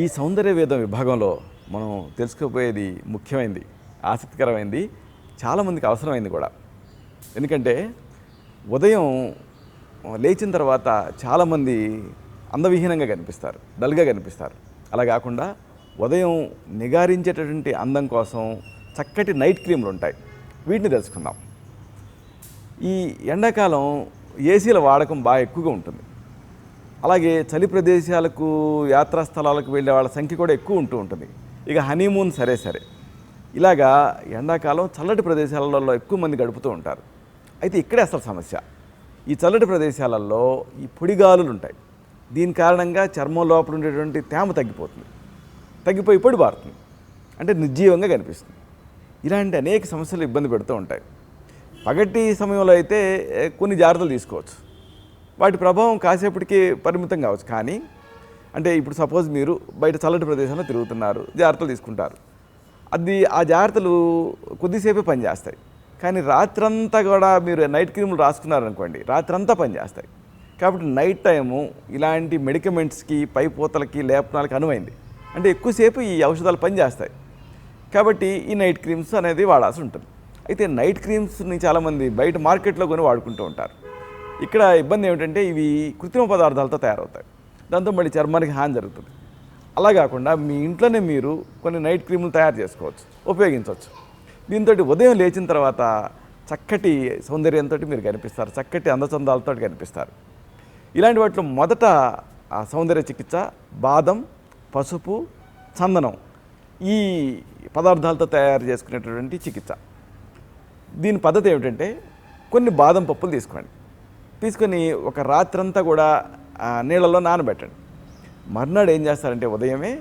ఈ సౌందర్య వేదం విభాగంలో మనం తెలుసుకోబోయేది ముఖ్యమైనది ఆసక్తికరమైనది చాలామందికి అవసరమైంది కూడా. ఎందుకంటే ఉదయం లేచిన తర్వాత చాలామంది అందవిహీనంగా కనిపిస్తారు డల్గా కనిపిస్తారు. అలా కాకుండా ఉదయం నిగారించేటటువంటి అందం కోసం చక్కటి నైట్ క్రీములు ఉంటాయి. వీటిని తెలుసుకుందాం. ఈ ఎండాకాలం ఏసీల వాడకం బాగా ఎక్కువగా ఉంటుంది. అలాగే చలి ప్రదేశాలకు యాత్రా స్థలాలకు వెళ్ళే వాళ్ళ సంఖ్య కూడా ఎక్కువ ఉంటూ ఉంటుంది. ఇక హనీమూన్ సరే సరే. ఇలాగా ఎండాకాలం చల్లటి ప్రదేశాలలో ఎక్కువ మంది గడుపుతూ ఉంటారు. అయితే ఇక్కడే అసలు సమస్య. ఈ చల్లటి ప్రదేశాలలో ఈ పొడిగాలులు ఉంటాయి. దీని కారణంగా చర్మం లోపల ఉండేటువంటి తేమ తగ్గిపోతుంది. తగ్గిపోయి పొడి బారుతుంది అంటే నిర్జీవంగా కనిపిస్తుంది. ఇలాంటి అనేక సమస్యలు ఇబ్బంది పెడుతూ ఉంటాయి. పగటి సమయంలో అయితే కొన్ని జాగ్రత్తలు తీసుకోవచ్చు. వాటి ప్రభావం కాసేపటికి పరిమితం కావచ్చు. కానీ అంటే ఇప్పుడు సపోజ్ మీరు బయట చల్లటి ప్రదేశంలో తిరుగుతున్నారు జాగ్రత్తలు తీసుకుంటారు. అది ఆ జాగ్రత్తలు కొద్దిసేపే పనిచేస్తాయి. కానీ రాత్రంతా కూడా మీరు నైట్ క్రీములు రాసుకున్నారనుకోండి రాత్రంతా పనిచేస్తాయి. కాబట్టి నైట్ టైము ఇలాంటి మెడికమెంట్స్కి పైపోతలకి లేపనాలకి అనువైంది. అంటే ఎక్కువసేపు ఈ ఔషధాలు పనిచేస్తాయి. కాబట్టి ఈ నైట్ క్రీమ్స్ అనేది వాడాల్సి ఉంటుంది. అయితే నైట్ క్రీమ్స్ని చాలామంది బయట మార్కెట్లో కొని వాడుకుంటూ ఉంటారు. ఇక్కడ ఇబ్బంది ఏమిటంటే ఇవి కృత్రిమ పదార్థాలతో తయారవుతాయి. దాంతో మళ్ళీ చర్మానికి హాని జరుగుతుంది. అలా కాకుండా మీ ఇంట్లోనే మీరు కొన్ని నైట్ క్రీములు తయారు చేసుకోవచ్చు ఉపయోగించవచ్చు. దీంతో ఉదయం లేచిన తర్వాత చక్కటి సౌందర్యంతో మీరు కనిపిస్తారు చక్కటి అందచందాలతో కనిపిస్తారు. ఇలాంటి వాటిలో మొదట సౌందర్య చికిత్స బాదం పసుపు చందనం ఈ పదార్థాలతో తయారు చేసుకునేటటువంటి చికిత్స. దీని పద్ధతి ఏమిటంటే కొన్ని బాదం పప్పులు తీసుకోండి. తీసుకొని ఒక రాత్రంతా కూడా నీళ్ళలో నానబెట్టండి. మర్నాడు ఏం చేస్తారంటే ఉదయమే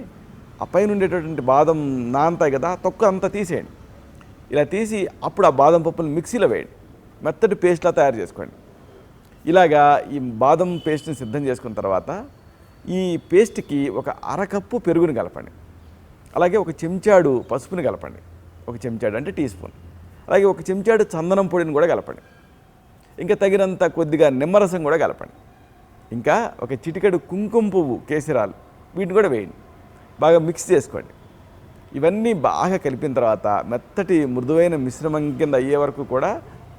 ఆ పైన ఉండేటటువంటి బాదం నానతాయి కదా తొక్క అంతా తీసేయండి. ఇలా తీసి అప్పుడు ఆ బాదం పప్పులు మిక్సీలో వేయండి. మెత్తటి పేస్ట్లా తయారు చేసుకోండి. ఇలాగా ఈ బాదం పేస్ట్ని సిద్ధం చేసుకున్న తర్వాత ఈ పేస్ట్కి ఒక అరకప్పు పెరుగుని కలపండి. అలాగే ఒక చెంచాడు పసుపుని కలపండి. ఒక చెంచాడు అంటే టీ స్పూన్. అలాగే ఒక చెంచాడు చందనం పొడిని కూడా కలపండి. ఇంకా తగినంత కొద్దిగా నిమ్మరసం కూడా కలపండి. ఇంకా ఒక చిటికెడు కుంకుమ పువ్వు కేసరాలు వీటిని కూడా వేయండి. బాగా మిక్స్ చేసుకోండి. ఇవన్నీ బాగా కలిపిన తర్వాత మెత్తటి మృదువైన మిశ్రమం కింద అయ్యే వరకు కూడా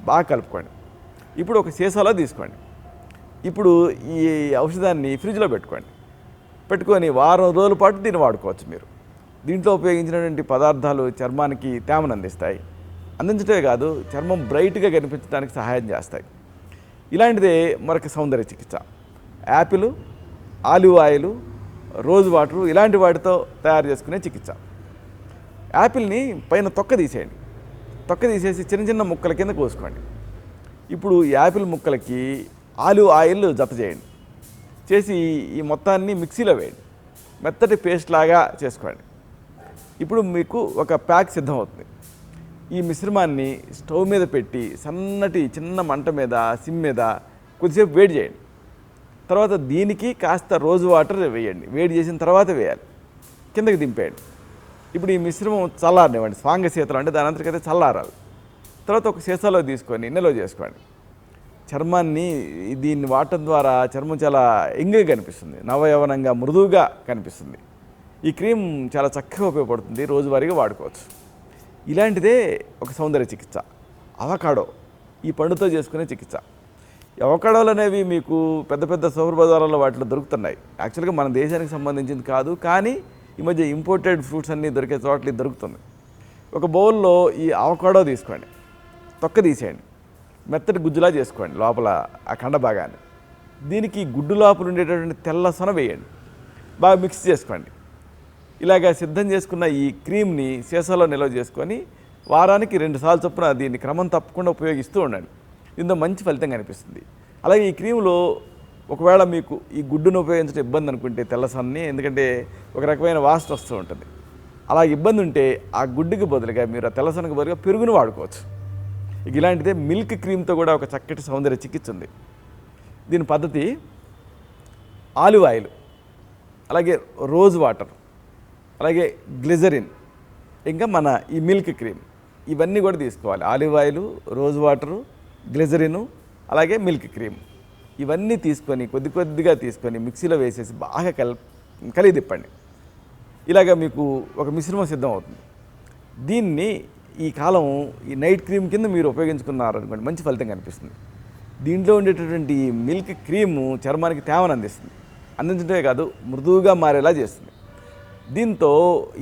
బాగా కలుపుకోండి. ఇప్పుడు ఒక సీసాలో తీసుకోండి. ఇప్పుడు ఈ ఔషధాన్ని ఫ్రిడ్జ్లో పెట్టుకోండి. పెట్టుకొని వారం రోజుల పాటు దీన్ని వాడుకోవచ్చు మీరు. దీంట్లో ఉపయోగించినటువంటి పదార్థాలు చర్మానికి తేమను అందిస్తాయి అందించడమే కాదు చర్మం బ్రైట్గా కనిపించడానికి సహాయం చేస్తాయి. ఇలాంటిదే మరొక సౌందర్య చికిత్స. Apple olive oil rose water ఇలాంటి వాటితో తయారు చేసుకునే చికిత్స. యాపిల్ని పైన తొక్క తీసేయండి. తొక్క తీసేసి చిన్న చిన్న ముక్కల కింద కోసుకోండి. ఇప్పుడు ఈ యాపిల్ ముక్కలకి ఆలివ్ ఆయిల్ జత చేయండి. చేసి ఈ మొత్తాన్ని మిక్సీలో వేయండి. మెత్తటి పేస్ట్ లాగా చేసుకోండి. ఇప్పుడు మీకు ఒక ప్యాక్ సిద్ధమవుతుంది. ఈ మిశ్రమాన్ని స్టవ్ మీద పెట్టి సన్నటి చిన్న మంట మీద సిమ్ మీద కొద్దిసేపు వేడి చేయండి. తర్వాత దీనికి కాస్త రోజు వాటర్ వేయండి. వేడి చేసిన తర్వాత వేయాలి. కిందకి దింపేయండి. ఇప్పుడు ఈ మిశ్రమం చల్లారనివ్వండి. స్వాంగ శీతలు అంటే దాని అంతటికైతే చల్లారాలి. తర్వాత ఒక సీసాలో తీసుకొని నిల్వ చేసుకోండి. చర్మాన్ని దీన్ని వాడటం ద్వారా చర్మం చాలా ఎంగగా కనిపిస్తుంది. నవయవనంగా మృదువుగా కనిపిస్తుంది. ఈ క్రీమ్ చాలా చక్కగా ఉపయోగపడుతుంది. రోజువారీగా వాడుకోవచ్చు. ఇలాంటిదే ఒక సౌందర్య చికిత్స. అవకాడో ఈ పండుతో చేసుకునే చికిత్స. అవకాడోలు అనేవి మీకు పెద్ద పెద్ద సౌర బజార్లలో వాటిలో దొరుకుతున్నాయి. యాక్చువల్గా మన దేశానికి సంబంధించింది కాదు కానీ ఈ మధ్య ఇంపోర్టెడ్ ఫ్రూట్స్ అన్నీ దొరికే చోట్ల దొరుకుతుంది ఒక బౌల్లో ఈ అవకాడో తీసుకోండి. తొక్క తీసేయండి. మెత్తటి గుజ్జులా చేసుకోండి లోపల ఆ కండ భాగాన్ని. దీనికి గుడ్డు లోపల ఉండేటటువంటి తెల్ల సొన వేయండి. బాగా మిక్స్ చేసుకోండి. ఇలాగ సిద్ధం చేసుకున్న ఈ క్రీమ్ని సీసాలో నిల్వ చేసుకొని వారానికి రెండు సార్లు చొప్పున దీన్ని క్రమం తప్పకుండా ఉపయోగిస్తూ ఉండండి. దీంతో మంచి ఫలితం కనిపిస్తుంది. అలాగే ఈ క్రీములో ఒకవేళ మీకు ఈ గుడ్డును ఉపయోగించడం ఇబ్బంది అనుకుంటే తెల్లసన్ని ఎందుకంటే ఒక రకమైన వాసన వస్తూ ఉంటుంది. అలా ఇబ్బంది ఉంటే ఆ గుడ్డుకి బదులుగా మీరు ఆ తెల్లసనకు బదులుగా పెరుగును వాడుకోవచ్చు. ఇక ఇలాంటిదే మిల్క్ క్రీమ్తో కూడా ఒక చక్కటి సౌందర్య చికిత్స ఉంది. దీని పద్ధతి ఆలివ్ ఆయిల్ అలాగే రోజ్ వాటర్. అలాగే గ్లిజరిన్ ఇంకా మన ఈ మిల్క్ క్రీమ్ ఇవన్నీ కూడా తీసుకోవాలి. Olive oil rose water glycerin అలాగే మిల్క్ క్రీమ్. ఇవన్నీ తీసుకొని కొద్ది కొద్దిగా తీసుకొని మిక్సీలో వేసేసి బాగా కల్ కలిగి తిప్పండి. ఇలాగ మీకు ఒక మిశ్రమం సిద్ధం అవుతుంది దీన్ని ఈ కాలం ఈ నైట్ క్రీమ్ కింద మీరు ఉపయోగించుకున్నారు అనుకోండి మంచి ఫలితం కనిపిస్తుంది. దీంట్లో ఉండేటటువంటి మిల్క్ క్రీము చర్మానికి తేమను అందిస్తుంది. అందించడమే కాదు మృదువుగా మారేలా చేస్తుంది. దీంతో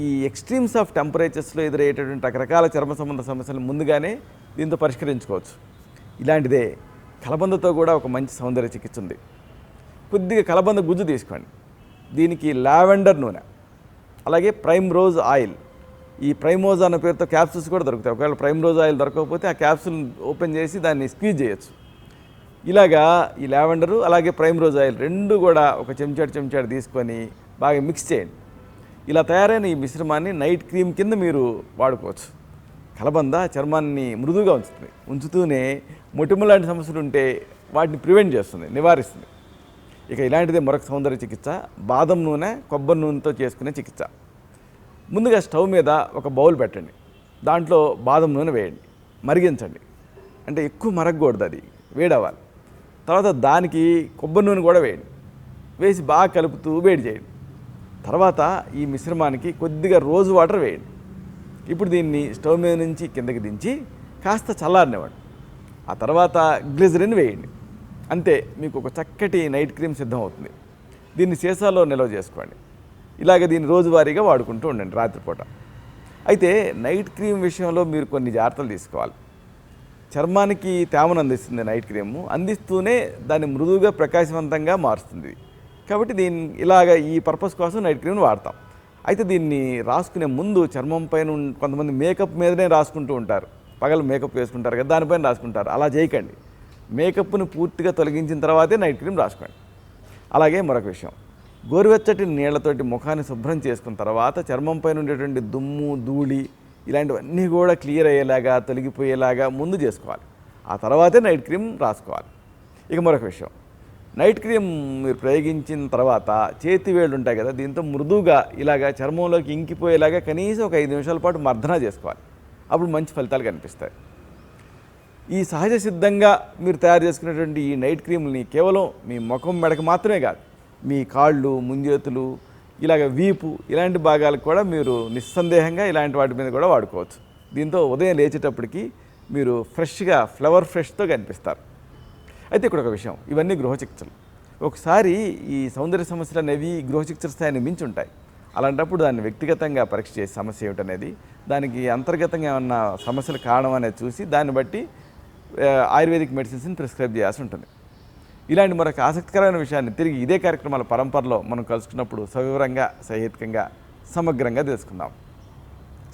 ఈ ఎక్స్ట్రీమ్స్ ఆఫ్ టెంపరేచర్స్లో ఎదురయ్యేటటువంటి రకరకాల చర్మ సంబంధ సమస్యలు ముందుగానే దీంతో పరిష్కరించుకోవచ్చు. ఇలాంటిదే కలబందతో కూడా ఒక మంచి సౌందర్య చికిత్స ఉంది. కొద్దిగా కలబంద గుజ్జు తీసుకోండి. దీనికి లావెండర్ నూనె అలాగే ప్రైమ్ రోజ్ ఆయిల్. ఈ ప్రైమోజ్ అన్న పేరుతో క్యాప్సూల్స్ కూడా దొరుకుతాయి. ఒకవేళ ప్రైమ్ రోజ్ ఆయిల్ దొరకకపోతే ఆ క్యాప్సూల్ ఓపెన్ చేసి దాన్ని స్క్వీజ్ చేయొచ్చు. ఇలాగా ఈ లావెండరు అలాగే ప్రైమ్ రోజ్ ఆయిల్ రెండు కూడా ఒక చెంచాడు చెంచాడు తీసుకొని బాగా మిక్స్ చేయండి. ఇలా తయారైన ఈ మిశ్రమాన్ని నైట్ క్రీమ్ కింద మీరు వాడుకోవచ్చు. కలబంద చర్మాన్ని మృదువుగా ఉంచుతుంది. ఉంచుతూనే మొటిమ లాంటి సమస్యలు ఉంటే వాటిని ప్రివెంట్ చేస్తుంది నివారిస్తుంది. ఇక ఇలాంటిదే మరొక సౌందర్య చికిత్స బాదం నూనె కొబ్బరి నూనెతో చేసుకునే చికిత్స. ముందుగా స్టవ్ మీద ఒక బౌల్ పెట్టండి. దాంట్లో బాదం నూనె వేయండి. మరిగించండి. అంటే ఎక్కువ మరగకూడదు అది. వేడవ్వాలి. తర్వాత దానికి కొబ్బరి నూనె కూడా వేయండి. వేసి బాగా కలుపుతూ వేడి చేయండి. తర్వాత ఈ మిశ్రమానికి కొద్దిగా రోజు వాటర్ వేయండి. ఇప్పుడు దీన్ని స్టవ్ మీద నుంచి కిందకి దించి కాస్త చల్లారనివ్వండి. ఆ తర్వాత గ్లిజరిన్ వేయండి. అంతే మీకు ఒక చక్కటి నైట్ క్రీమ్ సిద్ధం అవుతుంది దీన్ని సీసాలో నిల్వ చేసుకోండి. ఇలాగ దీన్ని రోజువారీగా వాడుకుంటూ ఉండండి రాత్రిపూట. అయితే నైట్ క్రీమ్ విషయంలో మీరు కొన్ని జాగ్రత్తలు తీసుకోవాలి. చర్మానికి తేమను అందిస్తుంది నైట్ క్రీము. అందిస్తూనే దాన్ని మృదువుగా ప్రకాశవంతంగా మారుస్తుంది. కాబట్టి దీన్ని ఇలాగ ఈ పర్పస్ కోసం నైట్ క్రీమ్ని వాడతాం. అయితే దీన్ని రాసుకునే ముందు చర్మం పైన కొంతమంది మేకప్ మీదనే రాసుకుంటూ ఉంటారు. పగలు మేకప్ వేసుకుంటారు కదా దానిపైన రాసుకుంటారు. అలా చేయకండి. మేకప్ను పూర్తిగా తొలగించిన తర్వాతే నైట్ క్రీమ్ రాసుకోండి. అలాగే మరొక విషయం. గోరువెచ్చటి నీళ్ళతోటి ముఖాన్ని శుభ్రం చేసుకున్న తర్వాత చర్మం పైన ఉండేటువంటి దుమ్ము ధూళి ఇలాంటివన్నీ కూడా క్లియర్ అయ్యేలాగా తొలగిపోయేలాగా ముందు చేసుకోవాలి. ఆ తర్వాతే నైట్ క్రీమ్ రాసుకోవాలి. ఇక మరొక విషయం. నైట్ క్రీమ్ మీరు ప్రయోగించిన తర్వాత చేతి వేళ్ళు ఉంటాయి కదా దీంతో మృదువుగా ఇలాగా చర్మంలోకి ఇంకిపోయేలాగా కనీసం ఒక ఐదు నిమిషాల పాటు మర్దన చేసుకోవాలి. అప్పుడు మంచి ఫలితాలు కనిపిస్తాయి. ఈ సహజ సిద్ధంగా మీరు తయారు చేసుకున్నటువంటి ఈ నైట్ క్రీమ్ని కేవలం మీ ముఖం మెడకు మాత్రమే కాదు మీ కాళ్ళు ముంజేతులు ఇలాగ వీపు ఇలాంటి భాగాలకు కూడా మీరు నిస్సందేహంగా ఇలాంటి వాటి మీద కూడా వాడుకోవచ్చు. దీంతో ఉదయం లేచేటప్పటికి మీరు ఫ్రెష్గా ఫ్లవర్ ఫ్రెష్తో కనిపిస్తారు. అయితే ఇక్కడ ఒక విషయం ఇవన్నీ గృహ చికిత్సలు. ఒకసారి ఈ సౌందర్య సమస్యలు అనేవి గృహ చికిత్స స్థాయిని మించి ఉంటాయి అలాంటప్పుడు దాన్ని వ్యక్తిగతంగా పరీక్ష చేసే సమస్య ఏమిటనేది దానికి అంతర్గతంగా ఏమన్నా సమస్యల కారణం అనేది చూసి దాన్ని బట్టి ఆయుర్వేదిక్ మెడిసిన్స్ని ప్రిస్క్రైబ్ చేయాల్సి ఉంటుంది. ఇలాంటి మరొక ఆసక్తికరమైన విషయాన్ని తిరిగి ఇదే కార్యక్రమాల పరంపరలో మనం కలుసుకున్నప్పుడు సవివరంగా సహేతుకంగా సమగ్రంగా తెలుసుకుందాం.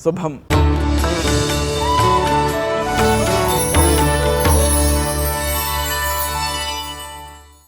శుభం.